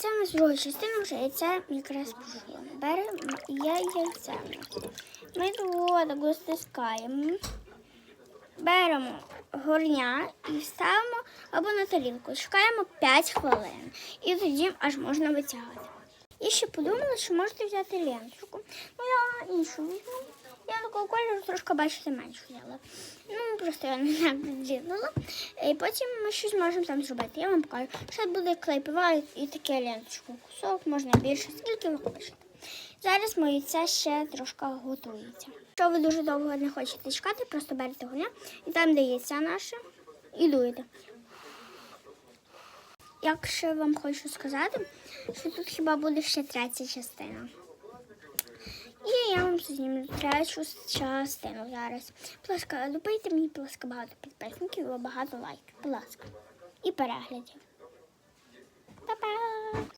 Це у нас друга частина вже яйця якраз пішло. Беремо я яйця. Ми так стискаємо. Беремо горня і ставимо або на тарілку. Чекаємо 5 хвилин. І тоді аж можна витягати. І ще подумала, що можете взяти ленточку. Ну, я іншу візьму. Я такого кольору трошки, бачите, менше взяла. Ну, просто я не так ділила. І потім ми щось можемо там зробити. Я вам покажу. Ще буде клей і таке ленточку. Кусок можна більше, скільки ви хочете. Зараз моє яйця ще трошки готується. Якщо ви дуже довго не хочете чекати, просто берете гуня і там, яйця наше, і дуєте. Як ще вам хочу сказати, що тут хіба буде ще третя частина. Третю частину зараз. Будь ласка, любите мені, будь багато підписників багато лайків. Будь ласка. І переглядів. Па-па!